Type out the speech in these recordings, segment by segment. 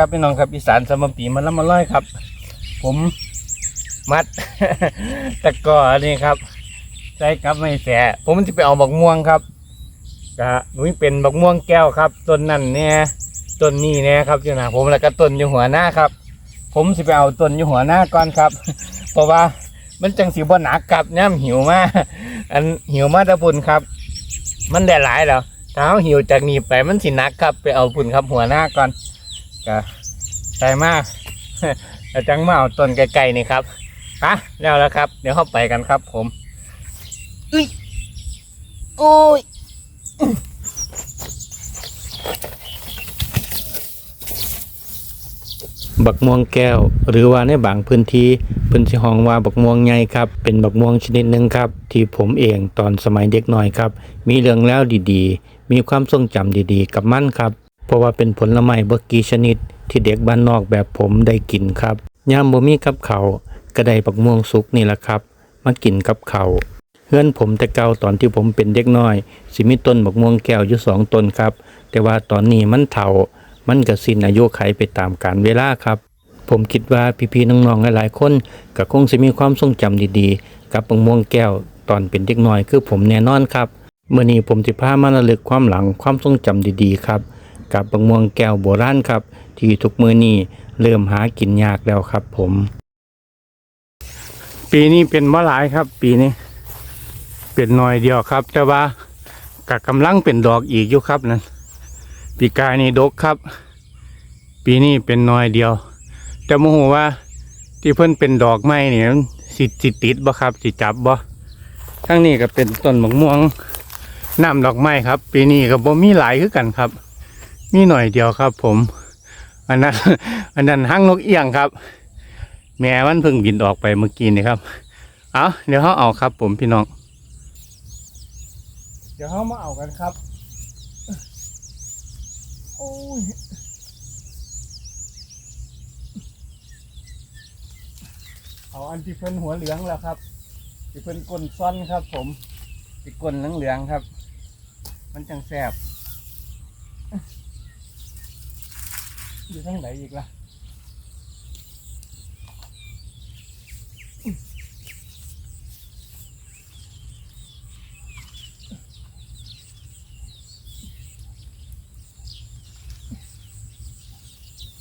ครับพี่น้องครับอีสานสมปีมันละมาร้อยครับ ผมมัดตะกร้อนี่ครับใส่กับไม่แสผมจะไปเอาบักม่วงครับกะนุ่ยเป็นบักม่วงแก้วครับต้นนั่นเนี่ยต้นนี้เนี่ยครับอยู่นะผมแล้วก็ต้นอยู่หัวหน้าครับ ผมสิไปเอาต้นอยู่หัวหน้าก่อนครับ เพราะว่ามันจังสีบ่หนักครับย่ำหิวมากอันหิวมาแตะปุ่นครับ มันได้หลายแล้วถ้าหิวจากนี้ไปมันสินักครับไปเอาปุ่นครับหัวหน้าก่อน ก็ใส่มากแต่จังมาเอาต้นไกลๆนี่ครับฮะแล้วแล้วครับ เดี๋ยวเข้าไปกันครับ ผมอุ้ยโอ้ยบักม่วงแก้ว หรือว่าในบางพื้นที่เพิ่นสิฮ้องว่าบักม่วงใหญ่ครับ เป็นบักม่วงชนิดหนึ่งครับ ที่ผมเองตอนสมัยเด็กน้อยครับ มีเรื่องแล้วดีๆ มีความทรงจำดีๆ กับมันครับ เพราะว่าเป็นผลไม้บ่กี่ชนิด ที่เด็กบ้านนอกแบบผมได้กินครับยามบ่มีกับเขาก็ได้บักม่วงสุกนี่แหละครับ มากินกับเขาเฮือนผมแต่เก่าตอนที่ผมเป็นเด็กน้อย สิมีต้นบักม่วงแก้วอยู่สองต้นครับ แต่ว่าตอนนี้มันเฒ่ามันก็สิ้นอายุไขไปตามกาลเวลาครับ ผมคิดว่าพี่ๆน้องๆหลายๆคนก็คงจะมีความทรงจำดีๆ กับบักม่วงแก้วตอนเป็นเด็กน้อยคือผมแน่นอนครับเมื่อนี้ผมจะพามาระลึกความหลังความทรงจำดีๆ ครับ กับบักม่วงแก้วโบราณครับ ที่ทุกมือนี้เริ่มหากินยากแล้วครับ ผม ปีนี้เป็นมะหลายครับ ปีนี้ เป็นหน่อยเดียวครับ แต่ว่ากกำลังเป็นดอกอีกอยู่ครับนั่นปีกายนี่ดกครับ ปีนี้เป็นหน่อยเดียว แต่โมโหว่าที่เพิ่นเป็นดอกไม้เนี่ยสิสิติดบ่ครับสิจับบ่ทั้งนี้ก็เป็นต้นมะม่วงน้ำดอกไม้ครับ ปีนี้ก็บ่มีหลายคือกันครับ มีหน่อยเดียวครับ ผม อันนั้น อันนั้นห้างนกเอี้ยงครับ แม่มันเพิ่งบินออกไปเมื่อกี้นี่ครับ เอาเดี๋ยวเขาเอาครับ ผมพี่น้อง เดี๋ยวเขามาเอากันครับ โอ้ยเอาอันที่เพิ่นหัวเหลืองแล้วครับที่เพิ่นก้นซ้อนครับ ผมที่ก้นเหลืองๆครับ มันจังแสบ อยู่ทั้งไหนอีกล่ะ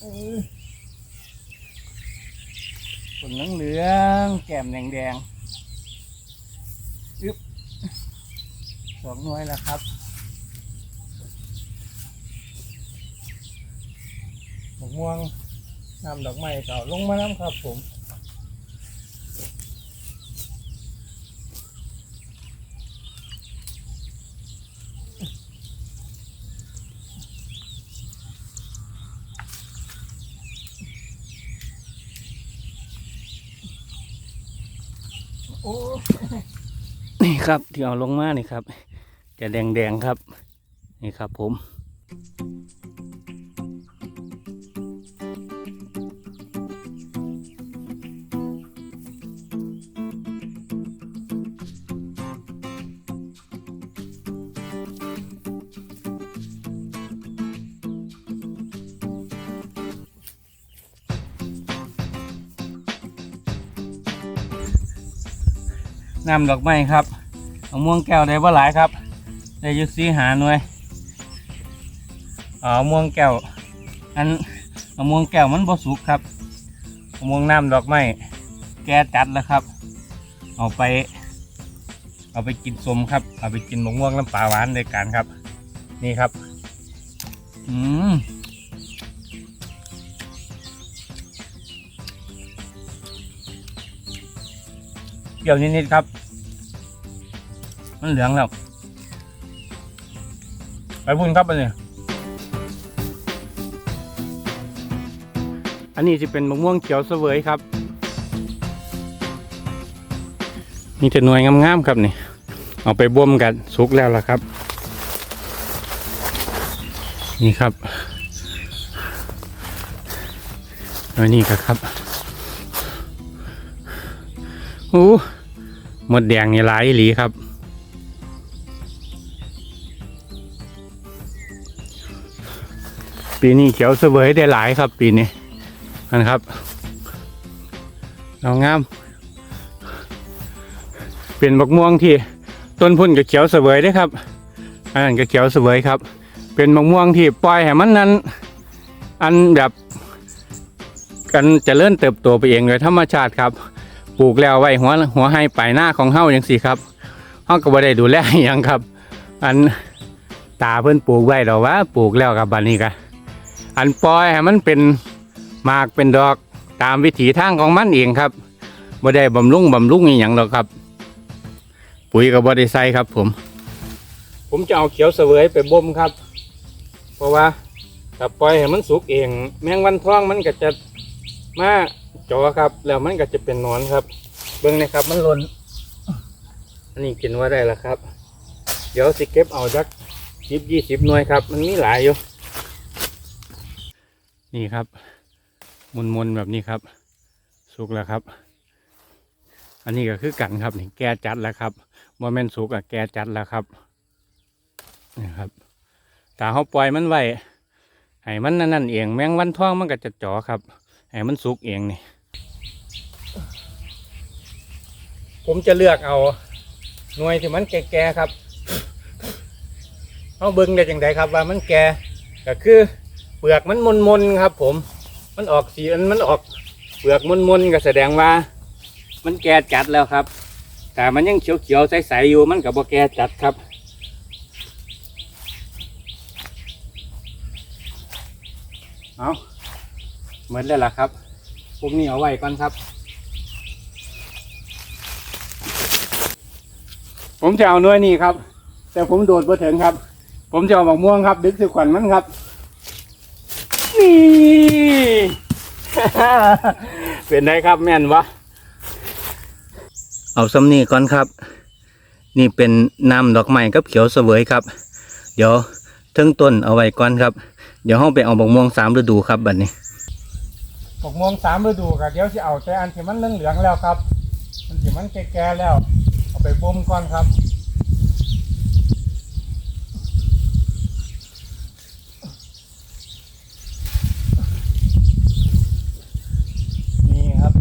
เออขนเหลืองๆแก้มแดงๆอึ๊บสองหน่วยแล้วครับดอก ม่วงนำดอกไม้เก่าลงมาน้ำครับผมนี่ครับที่เอาลงมานี่ครับ จะแดงๆครับ นี่ครับผม น้ำดอกไม้ครับมะม่วงแก้วได้บ่หลายครับ ได้ยุสีหาหน่วยอ๋อมะม่วงแก้ว อันมะม่วงแก้วมันบ่สุกครับมะม่วงน้ำดอกไม้แก่จัดแล้วครับ เอาไป เอาไปกินสมครับ เอาไปกินมะม่วงน้ำปลาหวานด้วยกันครับ นี่ครับ อืม รี้ยวนิดๆครับ มันเหลืองแล้วไปพุ่นครับอันนี้อันนี้จะเป็นมะม่วงเขียวเสวยครับนี่จะหน่วยงามๆครับนี่ เอาไปบ่มกันสุกแล้วล่ะครับ นี่ครับแล้วนี่ก็ครับโอ้ มดแดงนี่หลายหลีครับ ปีนี้เขียวเสวยได้หลายครับ ปีนี้นะครับเอางาม เป็นบักม่วงที่ต้นพุ่นกับเขียวเสวยเด้ครับอันนั้นก็เขียวเสวยครับ เป็นบักม่วงที่ปล่อยให้มันนั้น อันแบบกันจะเลื่อนเติบโตไปเองโดยธรรมชาติครับ ปลูกแล้วไว้หัวหัวให้ปลายหน้าของเฮาอย่างสี่ครับเฮาก็บ่ได้ดูแลอหยังครับ อันตาเพิ่นปลูกไว้ดอกว่าปลูกแล้วกับบัดนี้ก็อันปล่อยให้มันเป็นมากเป็นดอกตามวิถีทางของมันเองครับบ่ได้บำรุงบำรุงอีหยังหรอกครับ ปุ๋ยก็บ่ได้ใส่ครับ ผม ผมจะเอาเขียวเสวยไปบ่มครับ เพราะว่าถ้าปล่อยให้มันสุกเอง แมงวันท้องมันก็จะมา จอครับ แล้วมันก็จะเป็นนอนครับ เบิ่งนะครับ มันลนอันนี้กินว่าได้แล้วครับ เดี๋ยวสิเก็บเอาจักสิบยี่สิบหน่วยครับ มันมีหลายอยู่ นี่ครับมุนมุนแบบนี้ครับ สุกแล้วครับ อันนี้ก็คือกันครับนี่แกจัดแล้วครับโมเมนสุกอะแกจัดแล้วครับนี่ครับถ้าเขาปล่อยมันไว้ให้มันนั่นเองแมงวันทองมันก็จะจ่อครับ ให้มันสุกเองนี่ ผมจะเลือกเอา หน่วยที่มันแก่ๆครับเอาเบิ้งได้จังไดครับว่ามันแก่ก็คือเปลือกมันมนๆครับ ผม มันออกสีอันมันออกเปลือกมนๆก็แสดงว่า มันแก่จัดแล้วครับ แต่มันยังเขียวๆใสๆอยู่มันกับบ่แก่จัดครับเอา เหมือนแล้วล่ะครับพวกนี้เอาไว้ก่อนครับ ผมจะเอาหน่วยนี้ครับ แต่ผมโดดมาถึงครับ ผมจะเอาหมกม่วงครับ ดึกสิขวัญมันครับ นี่ เป็นไงครับแม่นวะเอาซ้ำนี่ก่อนครับ นี่เป็นน้ำดอกไม้กับเขียวเสวยครับ เดี๋ยวเทิงต้นเอาไว้ก่อนครับ เดี๋ยวห้องไปเอาบักม่วงสามฤดูครับบัดนี้ หกโมงสามฤดูกับเดี๋ยวจะเอาแต่อันที่มันเหลืองๆแล้วครับอันที่มันแก่ๆแล้ว เอาไปบ่มก่อนครับ นี่ครับ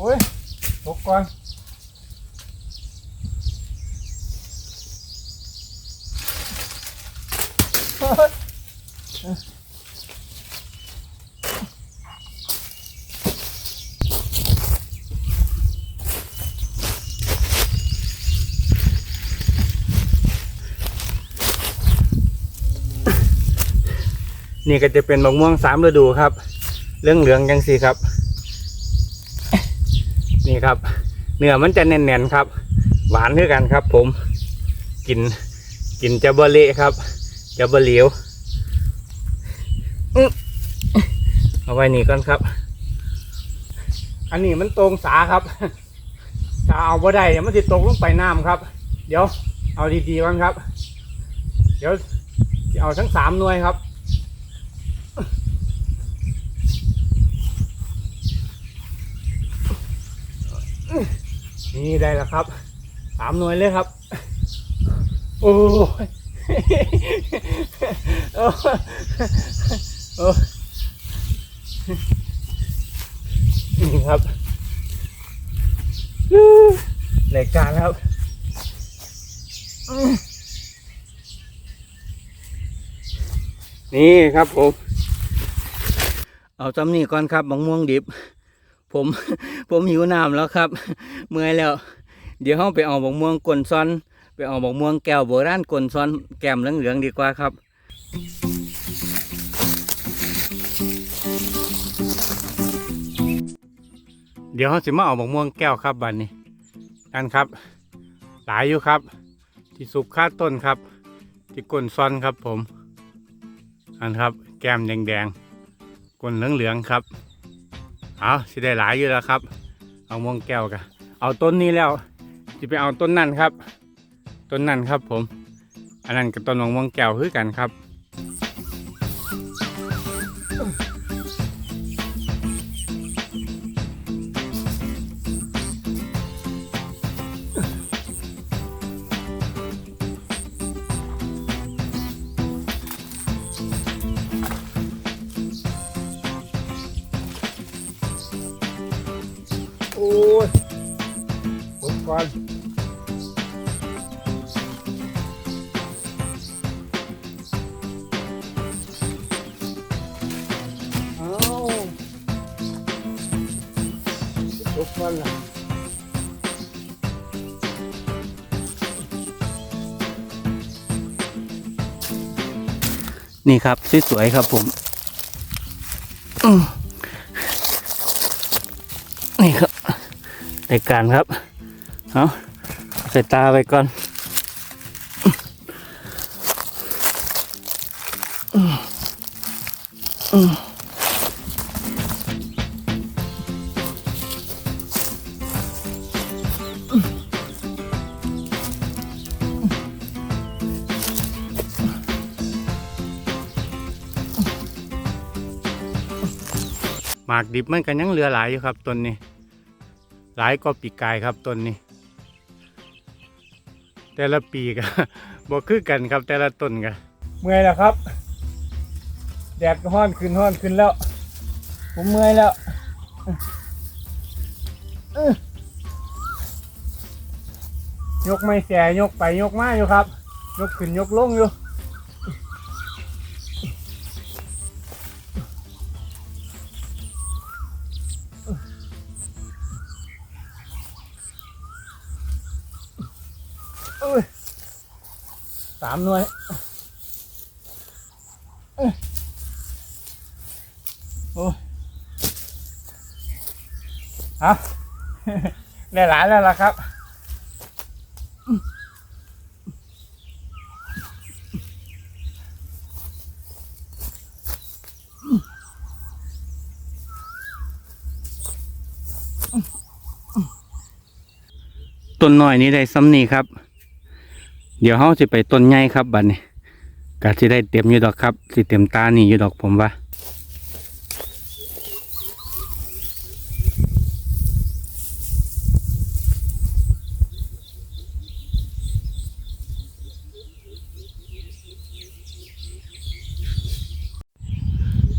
โอ้ยต ก่อนนี่ก็จะเป็นมะม่วงสามฤดูครับ เรื่องเหลืองยังสีครับ นี่ครับ เนื้อมันจะแน่นๆครับ หวานด้วยกันครับ ผมกินกินจะบะเละครับ จะบะเหลียวอื้อเอาไว้นี่ก่อนครับ อันนี้มันตรงสาครับถ้าเอาบ่ได้เดี๋ยวมันจะตกลงไปน้ำครับ เดี๋ยว เอาดีๆก่อนครับ เดี๋ยวสิเอาทั้งสามหน่วยครับ นี่ได้แล้วครับสามหน่วยเลยครับ โอ้ยโอ้ยโอ้ยนี่ครับรายการครับนี่ครับผม เอาซ้ำนี่ก่อนครับบกม่วงดิบ ผมผมหิวน้ำแล้วครับ เมื่อยแล้ว เดี๋ยวห้องไปเอาบกม่วงกลนซ้อน ไปเอาบกม่วงแก้วโบราณกลนซ้อนแก้มเหลืองๆดีกว่าครับเดี๋ยวเขาสิมาเอาบกม่วงแก้วครับบันนี้กันครับ หลายอยู่ครับ ที่สุกค่าต้นครับ ที่ก้นซ้อนครับผม อันครับ แก้มแดงกลนเหลืองๆครับ เอาสิได้หลายอยู่แล้วครับ เอาม่วงแก้วกันเอาต้นนี้แล้วจะไปเอาต้นนั่นครับ ต้นนั่นครับผม อันนั้นกับต้นมงม่วงแก้วคือกันครับ นี่ครับ สวยๆครับผมนี่ครับในการครับเอาใส่ตาไปก่อน หมากดิบมันก็ยังเหลือหลายอยู่ครับต้นนี้ หลายก็ปีกายครับต้นนี้ แต่ละปีก็บ่คือกันครับ แต่ละต้นกันเมื่อยแล้วครับ แดดก็ห้อนขึ้นห้อนขึ้นแล้ว ผมเมื่อยแล้วยกไม่แสยกไปยกมาอยู่ครับ ยกขึ้นยกลงอยู่ สามหน่วยเอ้ยโอ้ฮะได้หลายแล้วล่ะครับต้นน้อยนี้ได้ซ้ำนี่ครับ เดี๋ยวเขาจะไปต้นใหญ่ครับบัดนี้ก็จะได้เต็มอยู่ดอกครับสิเต็มตานี่อยู่ดอกผมว่า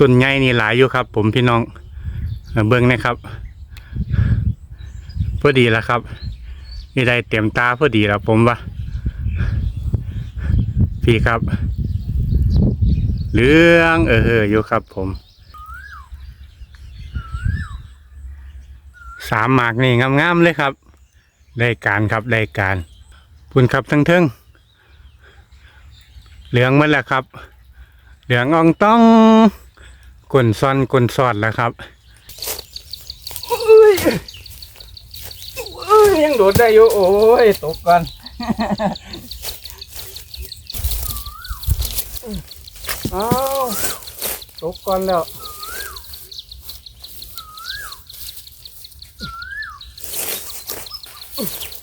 ต้นใหญ่นี่หลายอยู่ครับ ผมพี่น้องเบิ้งนะครับพอดีแล้วครับนี่ได้เต็มตาพอดีแล้วผมว่า พี่ครับเหลืองเออเอออยู่ครับผมสามหมากนี่งามๆเลยครับ ได้การครับได้การคุณครับทั้งเทิงเหลืองมันแหละครับ เหลืองอองต้องกลนซอนกลนสอดแล้วครับยังโดดได้อยู่โอ้ยตกก่อน อ้าวตกก่อนแล้วอ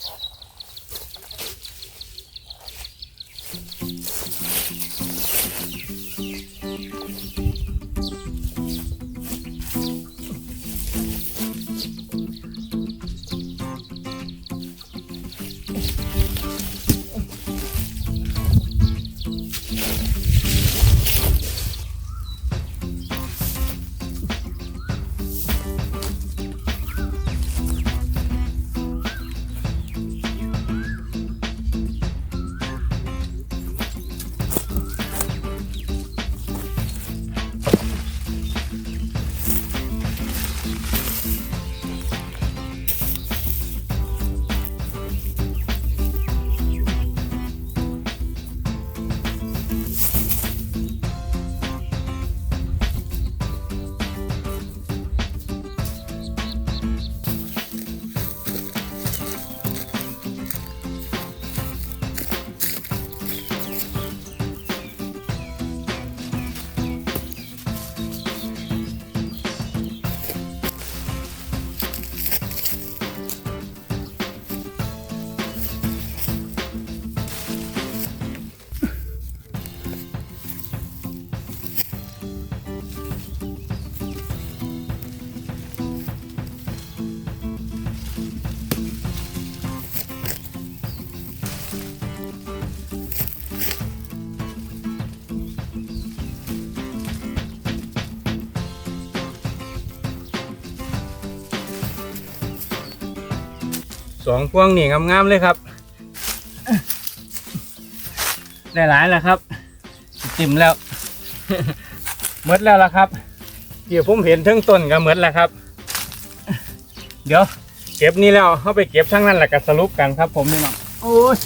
สองพวงนี่งามๆเลยครับ ได้หลายแล้วครับจิมแล้วหมดแล้วละครับ เดี๋ยวผมเห็นทั้งต้นก็หมดแล้วครับ เดี๋ยว เก็บนี่แล้วเข้าไปเก็บทั้งนั้นแหละก็สรุปกันครับผมนี่น้องโอ้ย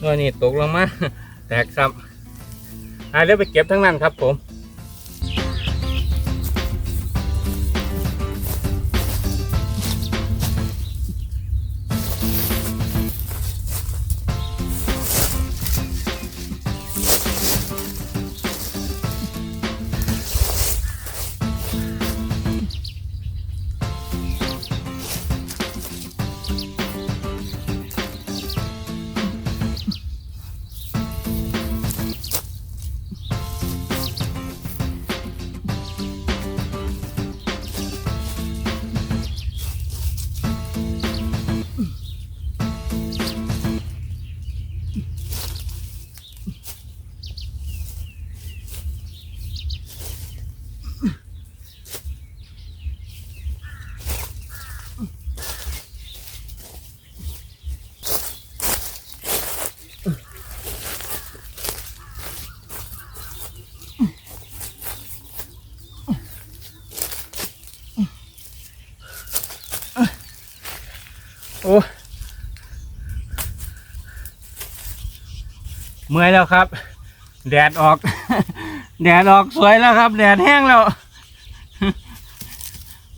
หน่วยนี่ตกลงมาแตกซ้ำอ่าเดี๋ยวไปเก็บทั้งนั้นครับผม เมื่อยแล้วครับ แดดออก แดดออกสวยแล้วครับ แดดแห้งแล้ว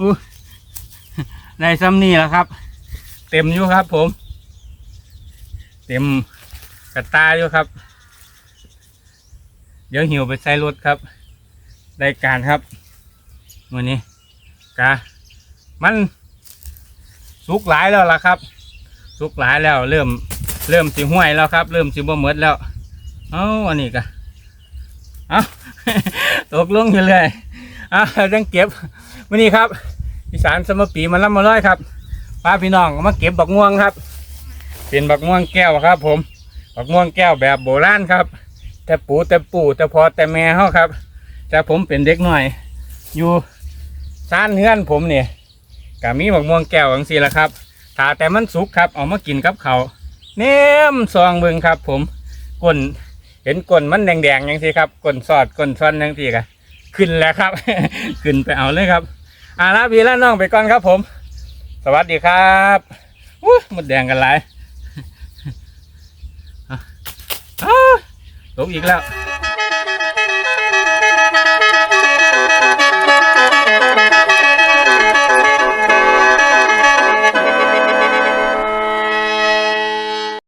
อู้ได้ซ้ำนี่แล้วครับ เต็มอยู่ครับ ผม เต็มกระตาอยู่ครับ เดี๋ยวหิวไปใส่รถครับ ได้การครับวันนี้กะมันสุกหลายแล้วล่ะครับ สุกหลายแล้ว เริ่มเริ่มสิห้วยแล้วครับ เริ่มสิบ่หมดแล้ว เอ้าอันนี้ก็เอ้าตกลงอยู่เลยอะจังเก็บวันนี้ครับอีสานสมปีมันรับมาร้อยครับพาพี่น้องมาเก็บบักม่วงครับ เป็นบักม่วงแก้วครับ ผมบักม่วงแก้วแบบโบราณครับ แต่ปู่แต่ปู่แต่พอแต่แม่เขาครับ แต่ผมเป็นเด็กหน่อย อยู่ซ่านเฮือนผมเนี่ยก็มีบักม่วงแก้วอย่างสี่ละครับถ้าแต่มันสุกครับเอามากินกับเขาเนมซองเบิงครับ ผมก้น เห็นก้นมันแดงๆอย่างสี่ครับก้นสอดก้นซ้อนอย่างสี่กะขึ้นแล้วครับ ขึ้นไปเอาเลยครับอาลาบีแล้วน้องไปก่อนครับผม สวัสดีครับอู้หมดแดงกันหลายอ้าวตกอีกแล้ว